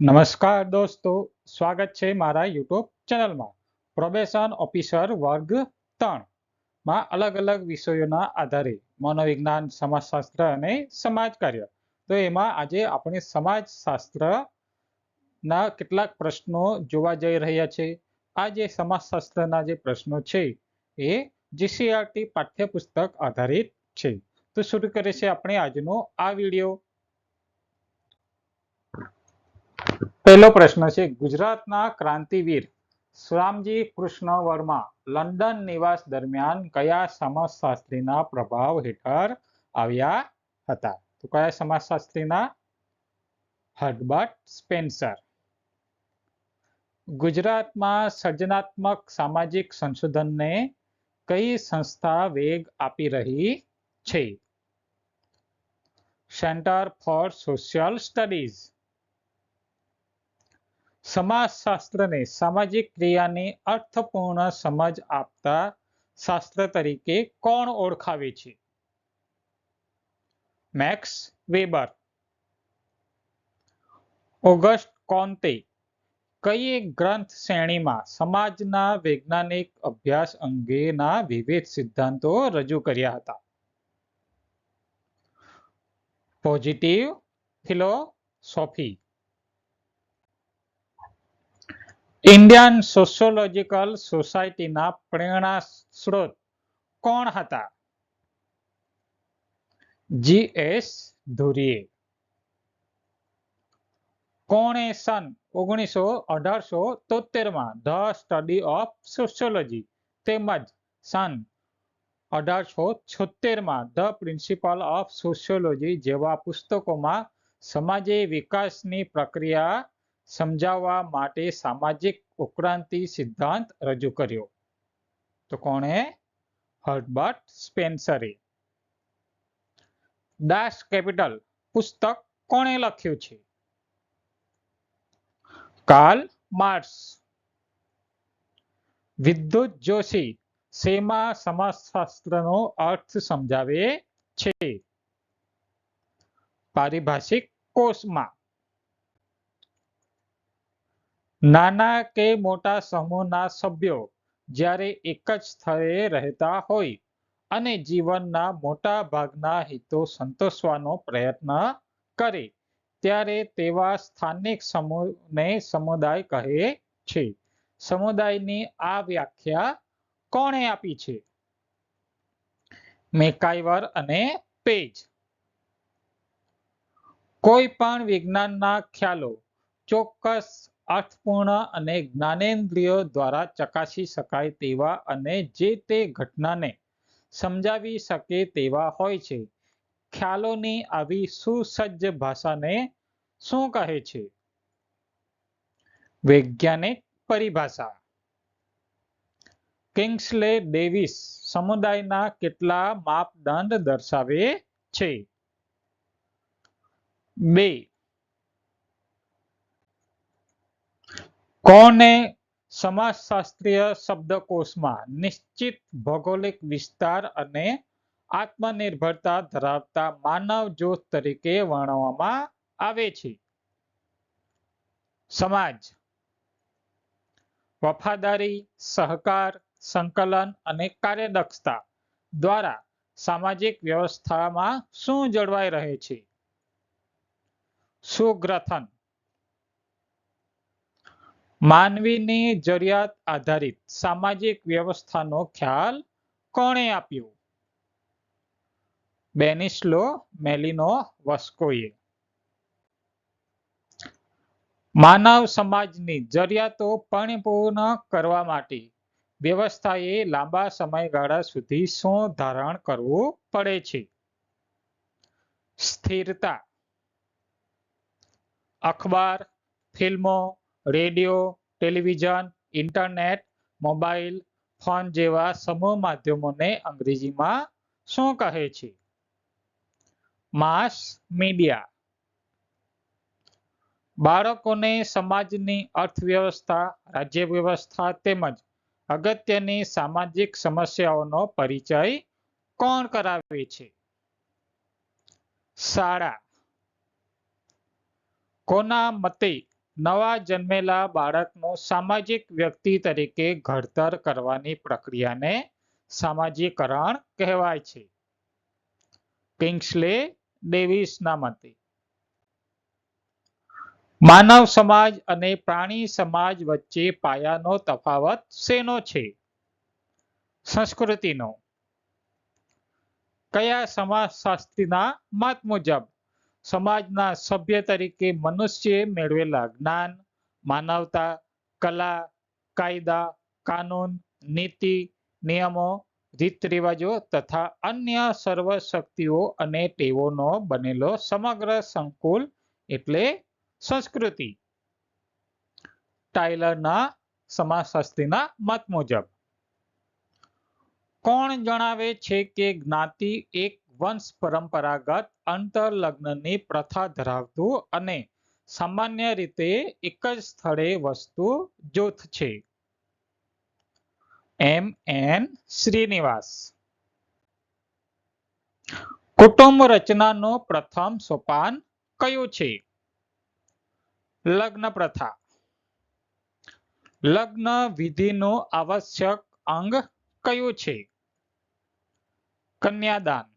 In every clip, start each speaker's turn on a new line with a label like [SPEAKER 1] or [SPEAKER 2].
[SPEAKER 1] નમસ્કાર દોસ્તો, સ્વાગત છે મારા યુટ્યુબ ચેનલમાં. પ્રોબેશન ઓફિસર વર્ગ ત્રણમાં અલગ અલગ વિષયોના આધારે મનોવિજ્ઞાન, સમાજશાસ્ત્ર અને સમાજ કાર્ય. તો એમાં આજે આપણે સમાજશાસ્ત્ર ના કેટલાક પ્રશ્નો જોવા જઈ રહ્યા છે. આ જે સમાજશાસ્ત્રના જે પ્રશ્નો છે, એ જીસીઆરટી પાઠ્યપુસ્તક આધારિત છે. તો શરૂ કરે છે આપણે આજનો આ વીડિયો. પહેલો પ્રશ્ન છે, ગુજરાતના ક્રાંતિવીર શ્યામજી કૃષ્ણ વર્મા લંડન નિવાસ દરમિયાન કયા સમાજશાસ્ત્રીના પ્રભાવ હેઠળ આવ્યા હતા? તો કયા સમાજશાસ્ત્રીના? Herbert Spencer. ગુજરાતમાં સર્જનાત્મક સામાજિક સંશોધનને કઈ સંસ્થા વેગ આપી રહી છે? Centre for social studies. સમાજશાસ્ત્રને સામાજિક ક્રિયાની અર્થપૂર્ણ સમજ આપતા શાસ્ત્ર તરીકે કોણ ઓળખાવે છે? Max weber. ઓગસ્ટ કોન્તે કઈ ગ્રંથ શ્રેણીમાં સમાજના વૈજ્ઞાનિક અભ્યાસ અંગેના વિવિધ સિદ્ધાંતો રજૂ કર્યા હતા? Positive philosophy. ઇન્ડિયન સોશિયોલોજીકલ સોસાયટીના પ્રેરણા સ્ત્રોત કોણ હતા? G S Ghurye. કોણે સન ઓગણીસો અઢારસો તોતેરમાં ધ સ્ટડી ઓફ સોશિયોલોજી તેમજ સન અઢારસો છોતેરમાં ધ પ્રિન્સિપલ ઓફ સોશિયોલોજી જેવા પુસ્તકોમાં સમાજે વિકાસની પ્રક્રિયા સમજાવવા માટે સામાજિક ઉત્ક્રાંતિ સિદ્ધાંત રજૂ કર્યો. તો કોણે? હર્બર્ટ સ્પેન્સરે. દાસ કેપિટલ પુસ્તક કોણે લખ્યું છે? Karl Marx. વિદ્યુત જોશી શેમાં સમાજશાસ્ત્રનો અર્થ સમજાવે છે? પારિભાષિક કોષમાં. નાના કે મોટા સમૂહના સભ્યો જ્યારે એક જ સ્થળે રહેતા હોય અને જીવનના મોટા ભાગના હિતો સંતોષવાનો પ્રયત્ન કરે, ત્યારે તેવા સ્થાનિક સમૂહને સમુદાય કહે છે. સમુદાયની આ વ્યાખ્યા કોણે આપી છે? મેકાઈવર અને પેજ. કોઈ પણ વિજ્ઞાનના ખ્યાલો ચોક્કસ અર્થપૂર્ણ અને જ્ઞાનેન્દ્રિયો દ્વારા ચકાસી શકાય તેવા અને જે તે ઘટનાને સમજાવી શકે તેવા હોય છે. ખ્યાલોની આવી સુસજ્જ ભાષાને શું કહે છે? વૈજ્ઞાનિક પરિભાષા. કિંગ્સલે ડેવિસ સમુદાયના કેટલા માપદંડ દર્શાવે છે? બે. કોને સમાજશાસ્ત્રીય શબ્દકોશમાં નિશ્ચિત ભૌગોલિક વિસ્તાર અને આત્મનિર્ભરતા ધરાવતા માનવ જૂથ તરીકે વર્ણવવામાં આવે છે? સમાજ, વફાદારી, સહકાર, સંકલન અને કાર્યદક્ષતા દ્વારા સામાજિક વ્યવસ્થામાં શું જળવાઈ રહે છે? સુગ્રથન માનવીની જરૂરિયાત આધારિત સામાજિક વ્યવસ્થાનો ખ્યાલ કોણે આપ્યો? બેનિસ્લો મેલિનો વસ્કોએ. માનવ સમાજની જરૂરિયાતો પરિપૂર્ણ કરવા માટે વ્યવસ્થાએ લાંબા સમયગાળા સુધી શું ધારણ કરવું પડે છે. સ્થિરતા. અખબાર, ફિલ્મો radio, television, internet, mobile, phone જેવા સમૂહ માધ્યમોને અંગ્રેજીમાં શું કહે છે? Mass media. બાળકોને સમાજની અર્થવ્યવસ્થા રાજ્ય વ્યવસ્થા તેમજ અગત્યની સામાજિક સમસ્યાઓનો પરિચય કોણ કરાવે છે? શાળા. કોના મતે નવા જન્મેલા બાળકનું સામાજિક વ્યક્તિ તરીકે ઘડતર કરવાની પ્રક્રિયાને સામાજિકરણ કહેવાય છે. કિંગ્સલે ડેવિસના મતે, માનવ સમાજ અને પ્રાણી સમાજ વચ્ચે પાયાનો તફાવત શેનો છે? સંસ્કૃતિનો, કયા સમાજશાસ્ત્રીના મત મુજબ? સમાજના સભ્ય તરીકે મનુષ્યએ મેળવેલા જ્ઞાન, માનવતા, કલા, કાયદા, કાનૂન, નીતિ, નિયમો રીત રિવાજો તથા અન્ય સર્વ શક્તિઓ અને ટેવોનો બનેલો સમગ્ર સંકુલ એટલે સંસ્કૃતિ. ટાઈલરના સમાજશાસ્ત્રીના મત મુજબ. કોણ જણાવે છે કે જ્ઞાતિ એક વંશ પરંપરાગત અંતરલગ્નની પ્રથા ધરાવતું અને સામાન્ય રીતે એક જ સ્થળે વસ્તુ જૂથ છે. એમ. એન. શ્રીનિવાસ. કુટુંબ રચનાનું પ્રથમ સોપાન કયું છે? લગ્ન પ્રથા. લગ્ન વિધિનું આવશ્યક અંગ કયું છે? કન્યાદાન.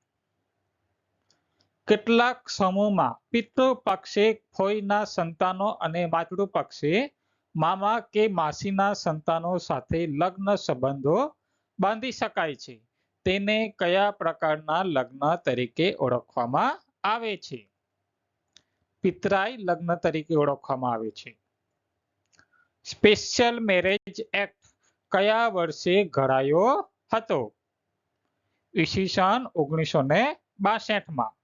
[SPEAKER 1] કેટલાક સમૂહમાં પિતૃ પક્ષે ફોઈના સંતાનો અને માતૃ પક્ષે મામા કે માસીના સંતાનો સાથે લગ્ન સંબંધો બાંધી શકાય છે. તેને કયા પ્રકારના લગ્ન તરીકે ઓળખવામાં આવે છે? પિતરાઈ લગ્ન તરીકે ઓળખવામાં આવે છે. સ્પેશિયલ મેરેજ એક્ટ કયા વર્ષે ઘડાયો હતો? ઈસવીસન ઓગણીસો ને બાસઠમાં.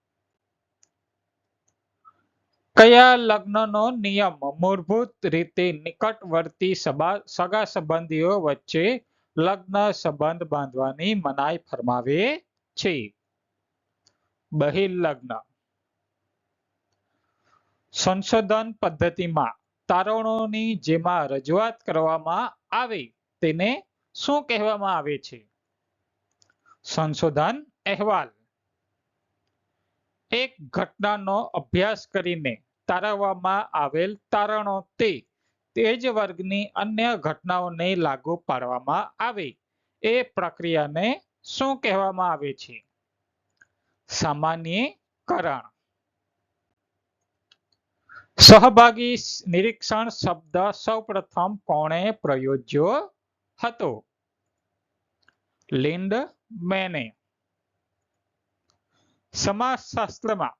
[SPEAKER 1] કયા લગ્નનો નિયમ મૂળભૂત રીતે નિકટવર્તી સગા સંબંધીઓ વચ્ચે લગ્ન સંબંધ બાંધવાની મનાઈ ફરમાવે છે? બહિર લગ્ન. સંશોધન પદ્ધતિમાં તારણોની જેમાં રજૂઆત કરવામાં આવે તેને શું કહેવામાં આવે છે? સંશોધન અહેવાલ. એક ઘટનાનો અભ્યાસ કરીને તારવવામાં આવેલ તારણો તે તે વર્ગની અન્ય ઘટનાઓને લાગુ પાડવામાં આવે. એ પ્રક્રિયાને શું કહેવામાં આવે છે? સામાન્યકરણ. સહભાગી નિરીક્ષણ શબ્દ સૌપ્રથમ કોણે પ્રયોજ્યો હતો? લિન્ડ મેને. સમાજશાસ્ત્રમાં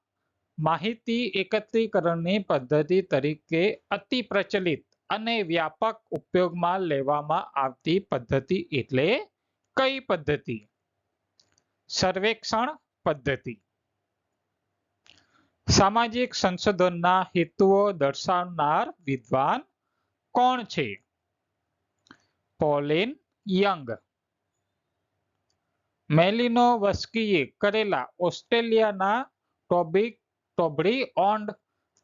[SPEAKER 1] માહિતી એકત્રીકરણની પદ્ધતિ તરીકે અતિ પ્રચલિત અને વ્યાપક ઉપયોગમાં લેવામાં આવતી પદ્ધતિ એટલે કઈ પદ્ધતિ? સર્વેક્ષણ પદ્ધતિ. સામાજિક સંશોધનના હેતુઓ દર્શાવનાર વિદ્વાન કોણ છે? પોલિન યંગ. મેલિનો વસ્કીએ કરેલા ઓસ્ટ્રેલિયાના ટોબિક ટોબડી ઓન્ડ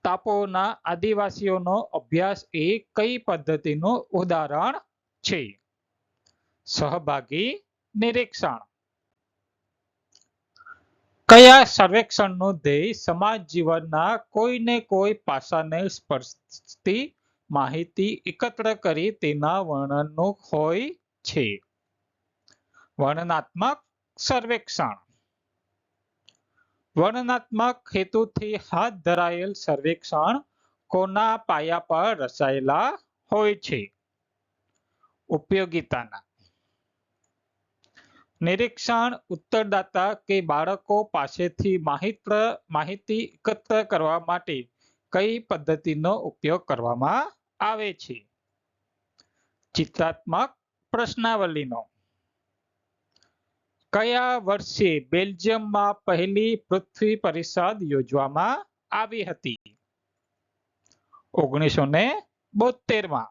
[SPEAKER 1] તાપોના આદિવાસીઓનો અભ્યાસ એ કઈ પદ્ધતિનું ઉદાહરણ છે? સહભાગી નિરીક્ષણ. કયા સર્વેક્ષણનું ધ્યેય સમાજ જીવનના કોઈને કોઈ પાસાને સ્પર્શતી માહિતી એકત્ર કરી તેના વર્ણનનું હોય છે? વર્ણનાત્મક સર્વેક્ષણ. વર્ણનાત્મક હેતુથી હાથ ધરાયેલ સર્વેક્ષણ કોના પાયા પર રચાયેલા હોય છે? ઉપયોગિતાના. નિરીક્ષણ ઉત્તરદાતા કે બાળકો પાસેથી માહિત્ર, માહિતી એકત્ર કરવા માટે કઈ પદ્ધતિનો ઉપયોગ કરવામાં આવે છે? ચિત્રાત્મક પ્રશ્નાવલીનો. કયા વર્ષે બેલ્જિયમમાં પહેલી પૃથ્વી પરિષદ યોજવામાં આવી હતી? ઓગણીસો ને બોતેરમાં.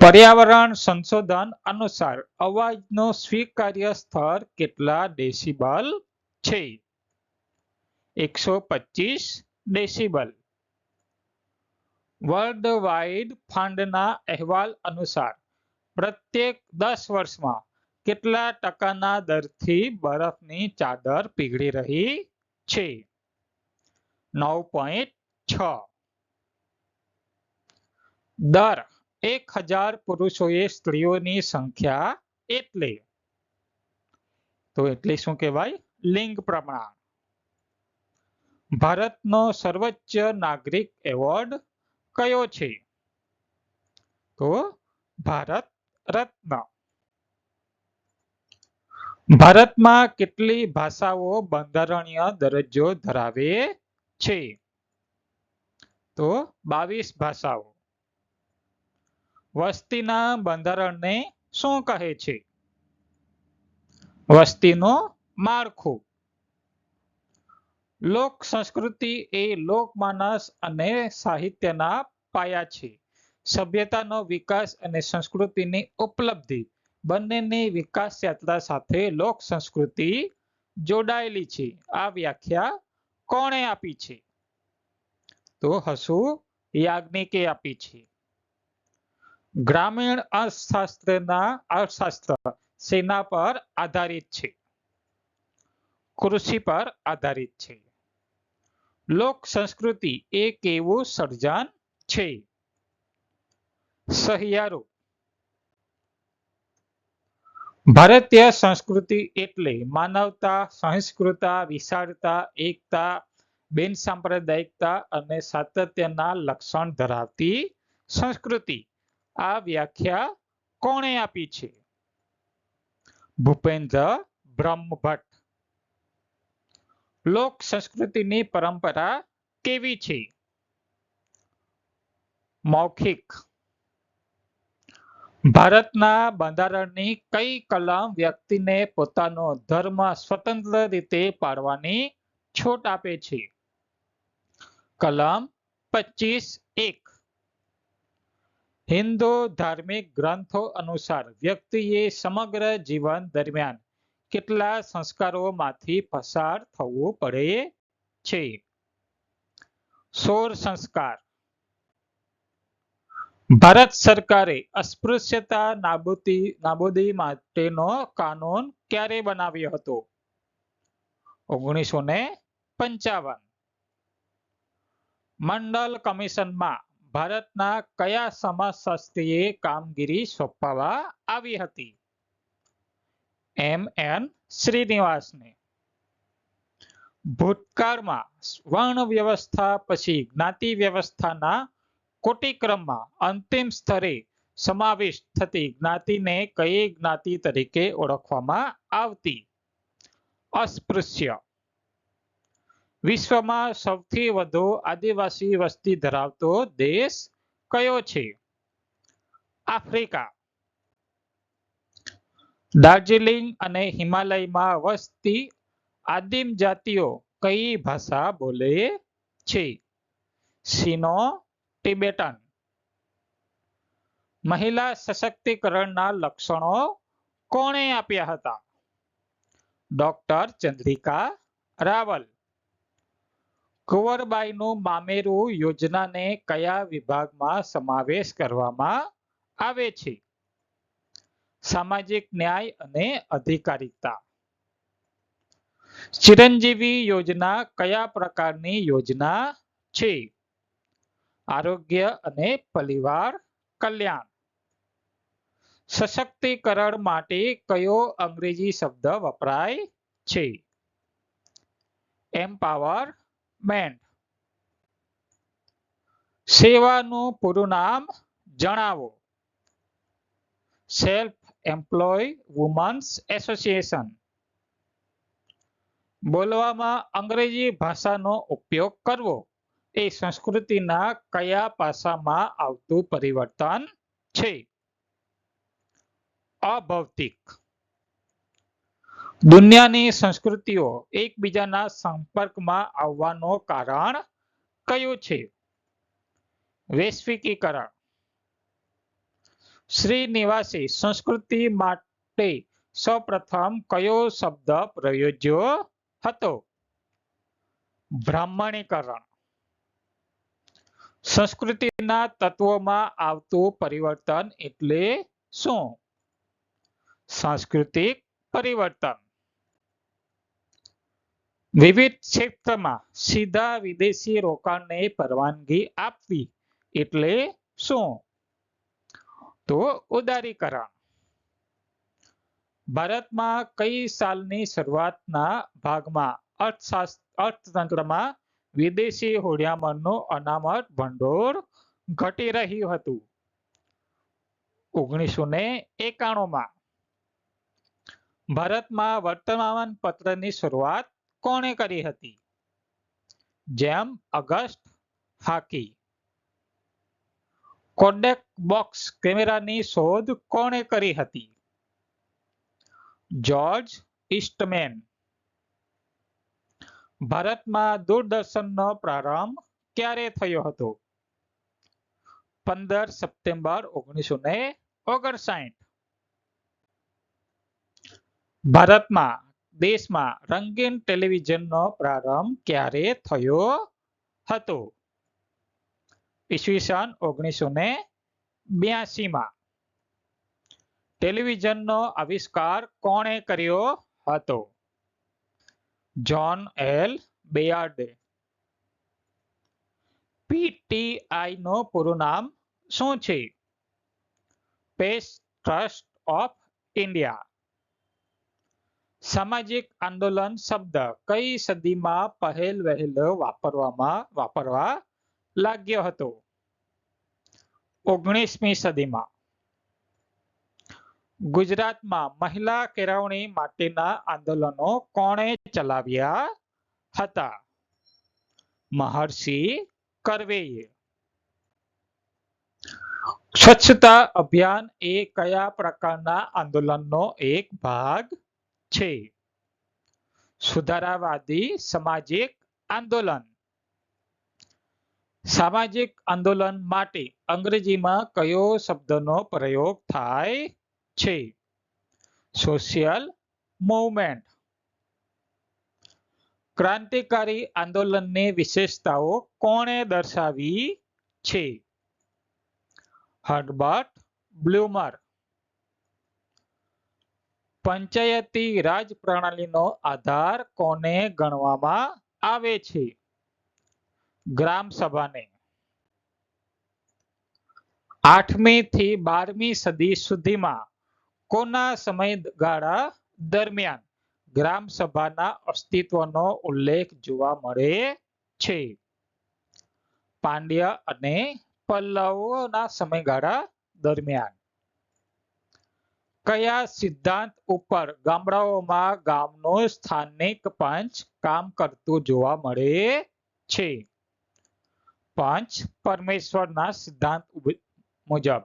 [SPEAKER 1] પર્યાવરણ સંશોધન અનુસાર અવાજનો સ્વીકાર્ય સ્તર કેટલા ડેસિબલ છે? એકસો પચીસ ડેસિબલ. વર્લ્ડ વાઇડ ફંડના અહેવાલ અનુસાર પ્રત્યેક દસ વર્ષમાં કેટલા ટકાના દરથી બરફની ચાદર પીગળી રહી છે? નવ પોઈન્ટ છ. દર એક હજાર પુરુષોએ સ્ત્રીઓની સંખ્યા એટલે. તો એટલે શું કહેવાય? લિંગ પ્રમાણ. ભારતનો સર્વોચ્ચ નાગરિક એવોર્ડ કયો છે? તો ભારત રત્ન. ભારતમાં કેટલી ભાષાઓ બંધારણીય દરજ્જો ધરાવે છે? તો બાવીસ ભાષાઓ. વસ્તીના બંધારણને શું કહે છે? વસ્તીનો માળખું. લોક સંસ્કૃતિ એ લોકમાનસ અને સાહિત્યના પાયા છે. સભ્યતાનો વિકાસ અને સંસ્કૃતિની ઉપલબ્ધિ બંનેની વિકાસ યાત્રા સાથે લોક સંસ્કૃતિ જોડાયેલી છે. આ વ્યાખ્યા કોણે આપી છે? તો હસુ યાજ્ઞિકે આપી છે. ગ્રામીણ અર્થશાસ્ત્રના અર્થશાસ્ત્ર સેના પર આધારિત છે. કૃષિ પર આધારિત છે. લોક સંસ્કૃતિ એ કેવું સર્જન છે. સહિયારું ભારતીય સંસ્કૃતિ એટલે માનવતા સહિષ્ણુતા વિશાળતા, એકતા, બિન સાંપ્રદાયિકતા અને સાતત્યના લક્ષણ ધરાવતી સંસ્કૃતિ. આ વ્યાખ્યા કોણે આપી છે? ભૂપેન્દ્ર બ્રહ્મભટ્ટ. લોક સંસ્કૃતિની પરંપરા કેવી છે? મૌખિક ભારતના બંધારણની કઈ કલમ વ્યક્તિને પોતાનો ધર્મ સ્વતંત્ર રીતે પાડવાની છૂટ આપે છે? કલમ પચીસ એક. હિન્દુ ધાર્મિક ગ્રંથો અનુસાર વ્યક્તિએ સમગ્ર જીવન દરમિયાન કેટલા સંસ્કારોમાંથી પસાર થવું પડે છે? સોળ સંસ્કાર. ભારત સરકારે અસ્પૃશ્યતા નાબૂદી નાબૂદી માટેનો કાનૂન ક્યારે બનાવ્યો હતો? ઓગણીસો ને પંચાવન. મંડળ કમિશનમાં ભારતના કયા સમાજશાસ્ત્રીએ કામગીરી સોંપવા આવી હતી? એમ એન શ્રીનિવાસને. ભૂતકાળમાં વર્ણ વ્યવસ્થા પછી જ્ઞાતિ વ્યવસ્થાના કોટિક્રમમાં અંતિમ સ્તરે સમાવિષ્ટ થતી જ્ઞાતિને કઈ જ્ઞાતિ તરીકે ઓળખવામાં આવતી? અસ્પૃશ્ય. વિશ્વમાં સૌથી વધુ આદિવાસી વસ્તી ધરાવતો દેશ કયો છે? આફ્રિકા. દાર્જિલિંગ અને હિમાલયમાં વસતી આદિમ જાતિઓ કઈ ભાષા બોલે છે? સિનો ટિબેટન મહિલા સશક્તિકરણના લક્ષણો કોણે આપ્યા હતા? ડોક્ટર ચંદ્રિકા રાવલ. કુંવરબાઈનું મામેરું યોજનાને કયા વિભાગમાં સમાવેશ કરવામાં આવે છે? સામાજિક ન્યાય અને અધિકારિતા. ચિરંજીવી યોજના કયા પ્રકારની યોજના છે? આરોગ્ય અને પરિવાર કલ્યાણ. સશક્તિકરણ માટે કયો અંગ્રેજી શબ્દ વપરાય છે? એમ્પાવરમેન્ટ સેવાનું પૂરું નામ જણાવો. સેલ્ફ એમ્પ્લોય વુમન્સ એસોસિએશન બોલવામાં અંગ્રેજી ભાષાનો ઉપયોગ કરવો. એ સંસ્કૃતિના કયા પાસામાં આવતું પરિવર્તન છે? અભૌતિક. દુનિયાની સંસ્કૃતિઓ એકબીજાના સંપર્કમાં આવવાનો કારણ કયું છે? વૈશ્વિકીકરણ. શ્રીનિવાસે, સંસ્કૃતિ માટે સૌપ્રથમ કયો શબ્દ પ્રયોજ્યો હતો? બ્રાહ્મણીકરણ. સંસ્કૃતિના તત્વોમાં આવતું પરિવર્તન એટલે શું? સાંસ્કૃતિક પરિવર્તન. વિવિધ ક્ષેત્રમાં સીધા વિદેશી રોકાણને પરવાનગી આપવી એટલે શું? તો ઉદારીકરણ. ભારતમાં કઈ સાલની શરૂઆતના ભાગમાં અર્થશાસ્ત્ર અર્થતંત્રમાં વિદેશી હુંડિયામણનું અનામત ભંડોળ ઘટી રહ્યું હતું. ઓગણીસો ને એકાણુંમાં ભારતમાં વર્તમાન પત્રની શરૂઆત કોણે કરી હતી? જેમ અગસ્ટ હાકી. કોડેક બોક્સ કેમેરાની શોધ કોણે કરી હતી? George Eastman. ભારતમાં દૂરદર્શનનો પ્રારંભ ક્યારે થયો હતો? પંદર સપ્ટેમ્બર ઓગણીસો ને ઓગણસાઠ. ભારતમાં, દેશમાં રંગીન ટેલિવિઝનનો પ્રારંભ ક્યારે થયો હતો? ઈસવીસન ઓગણીસો ને બ્યાસીમાં. ટેલિવિઝનનો આવિષ્કાર કોણે કર્યો હતો? જ્હોન એલ બેયાર્ડે પીટીઆઈ નું પૂરું નામ શું છે? પેસ ટ્રસ્ટ ઓફ ઇન્ડિયા સામાજિક આંદોલન શબ્દ કઈ સદીમાં પહેલ વહેલો વાપરવામાં, વાપરવા લાગ્યો હતો? ઓગણીસમી સદીમાં. ગુજરાતમાં મહિલા કેળવણી માટેના આંદોલનો કોણે ચલાવ્યા હતા. મહર્ષિ કરવેએ. સ્વચ્છતા અભિયાન એ કયા પ્રકારના આંદોલનનો એક ભાગ છે? સુધારાવાદી સામાજિક આંદોલન. સામાજિક આંદોલન માટે અંગ્રેજીમાં કયો શબ્દનો પ્રયોગ થાય છે? Social movement. ક્રાંતિકારી આંદોલનની વિશેષતાઓ કોણે દર્શાવી છે? હર્બર્ટ બ્લુમર. પંચાયતી રાજ પ્રણાલીનો આધાર કોને ગણવામાં આવે છે? ગ્રામ સભાને. આઠમી થી બારમી સદી સુધીમાં કોના સમયગાળા દરમિયાન? ગ્રામ સભાના અસ્તિત્વનો ઉલ્લેખ જોવા મળે છે. પાંડ્ય અને પલ્લવોના સમયગાળા દરમિયાન કયા સિદ્ધાંત ઉપર ગામડાઓમાં ગામનું સ્થાનિક પંચ કામ કરતું જોવા મળે છે? પંચ પરમેશ્વરના સિદ્ધાંત મુજબ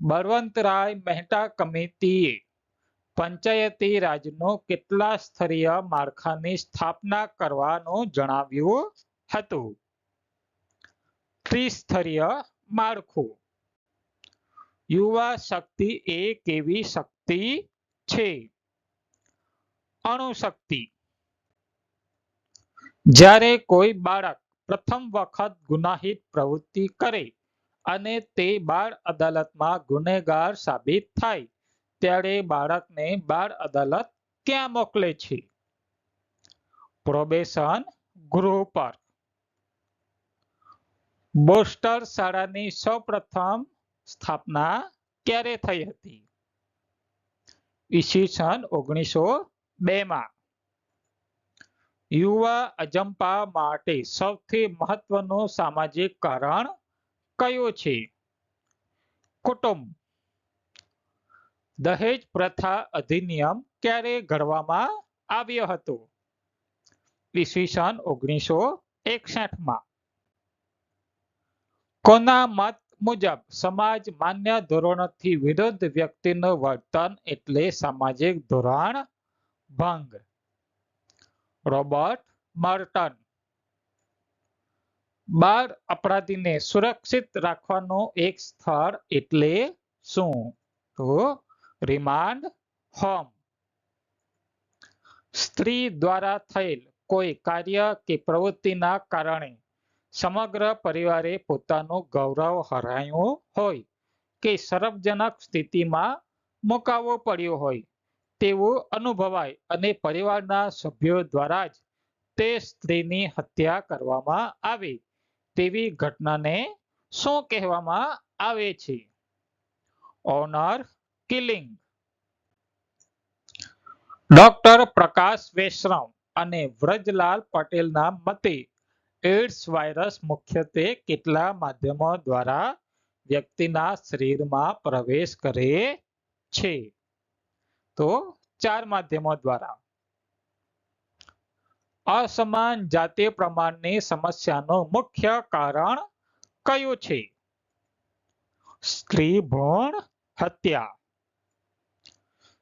[SPEAKER 1] બળવંતરાય મહેતા કમિટીએ પંચાયતી રાજનો કેટલા સ્તરીય માળખાની સ્થાપના કરવાનું જણાવ્યું હતું? ત્રિસ્તરીય માળખું. યુવા શક્તિ એ કેવી શક્તિ છે? અણુશક્તિ. જ્યારે કોઈ બાળક પ્રથમ વખત ગુનાહિત પ્રવૃત્તિ કરે અને તે બાળ અદાલતમાં ગુનેગાર સાબિત થાય ત્યારે બાળકને બાળ અદાલત ક્યાં મોકલે છે? પ્રોબેશન ગૃહ પર. બોસ્ટર શાળાની સૌપ્રથમ સ્થાપના ક્યારે થઈ હતી? ઈસવીસન ઓગણીસો બે માં. યુવા અજંપા માટે સૌથી મહત્વનું સામાજિક કારણ કયું છે? કુટુંબ. દહેજ પ્રથા અધિનિયમ ક્યારે ઘડવામાં આવ્યો હતો? ઈસવીસન ઓગણીસો એકસઠમાં કોના મત મુજબ સમાજ માન્ય ધોરણથી વિરુદ્ધ વ્યક્તિનું વર્તન એટલે સામાજિક ધોરણ ભંગ? Robert Merton. બાળ અપરાધીને સુરક્ષિત રાખવાનું એક સ્થળ એટલે શું? તો રિમાન્ડ હોમ સ્ત્રી દ્વારા થયેલ કોઈ કાર્ય કે પ્રવૃત્તિના કારણે સમગ્ર પરિવારે પોતાનું ગૌરવ હરાયું હોય કે સરપજનક સ્થિતિમાં મુકાવવો પડ્યો હોય, તેવું અનુભવાય અને પરિવારના સભ્યો દ્વારા જ તે સ્ત્રીની હત્યા કરવામાં આવે તેવી ઘટનાને શું કહેવામાં આવે છે? Honour killing doctor Prakash Veshram અને વ્રજલાલ પટેલના મતે એડ્સ વાયરસ મુખ્યત્વે કેટલા માધ્યમો દ્વારા વ્યક્તિના શરીરમાં પ્રવેશ કરે છે. તો ચાર માધ્યમો દ્વારા. અસમાન જાતિ પ્રમાણની સમસ્યાનું મુખ્ય કારણ કયું છે? સ્ત્રી ભ્રૂણ હત્યા.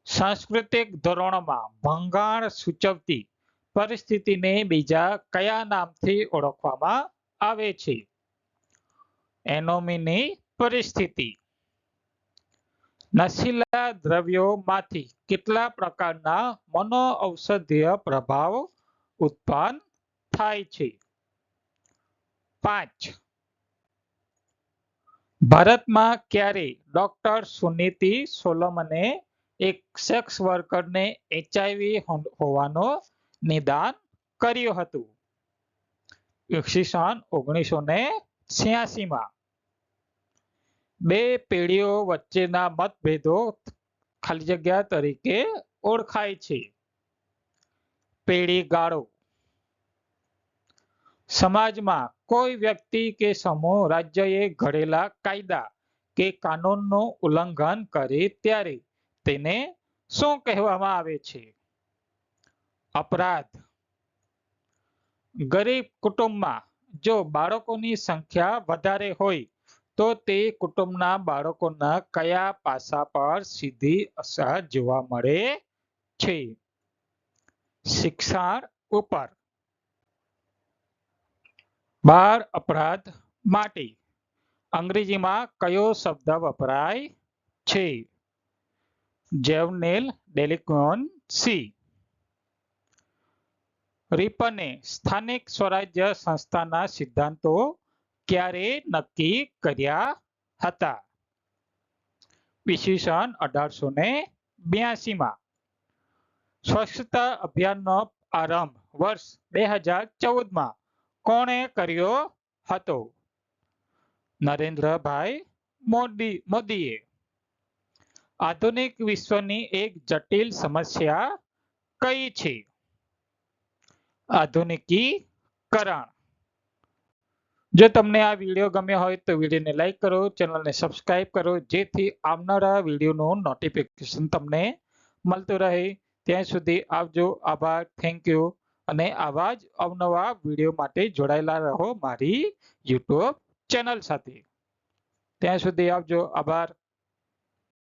[SPEAKER 1] સાંસ્કૃતિક ધોરણોમાં ભંગાણ સૂચવતી પરિસ્થિતિને બીજા કયા નામથી ઓળખવામાં આવે છે? એનોમીની પરિસ્થિતિ. નશીલા દ્રવ્યોમાંથી કેટલા પ્રકારના મનોઔષધીય પ્રભાવ ઉત્પન્ન થાય છે? પાંચ. ભારતમાં ક્યારે ડોક્ટર સુનીતિ સોલમને એક સેક્સ વર્કરને એચઆઈવી હોવાનો નિદાન કર્યું હતું. ઈસવીસન ઓગણીસો છ્યાસીમાં બે પેઢીઓ વચ્ચેના મતભેદો ખાલી જગ્યા તરીકે ઓળખાય છે. પેઢી ગાળો સમાજમાં કોઈ વ્યક્તિ કે સમૂહ રાજ્યએ ઘડેલા કાયદા કે કાનૂનનું ઉલ્લંઘન કરે ત્યારે તેને શું કહેવામાં આવે છે? અપરાધ. ગરીબ કુટુંબમાં જો બાળકોની સંખ્યા વધારે હોય, તો તે કુટુંબના બાળકોના કયા પાસા પર સીધી અસર જોવા મળે છે? શિક્ષણ ઉપર. બાળ અપરાધ માટે અંગ્રેજીમાં કયો શબ્દ વપરાય છે? જેવનેલ ડેલિક્વન્સી રિપને સ્થાનિક સ્વરાજ્ય સંસ્થાના સિદ્ધાંતો ક્યારે નક્કી કર્યા હતા ઈસવીસન અઢારસો ને બ્યાસીમાં સ્વચ્છતા અભિયાનનો આરંભ વર્ષ બે હજાર ચૌદમાં કોણે કર્યો હતો નરેન્દ્રભાઈ મોદી મોદીએ આધુનિક વિશ્વની એક જટિલ સમસ્યા કઈ છે? આધુનિકીકરણ. જો તમને આ વીડિયો ગમ્યો હોય તો વિડીયોને લાઈક કરો, ચેનલને સબસ્ક્રાઇબ કરો, જેથી આવનારા વિડીયોનું નોટિફિકેશન તમને મળતું રહે. ત્યાં સુધી આવજો, આભાર, થેન્ક યુ અને આવા જ અવનવા વીડિયો માટે જોડાયેલા રહો મારી યુટ્યુબ ચેનલ સાથે. ત્યાં સુધી આવજો, આભાર.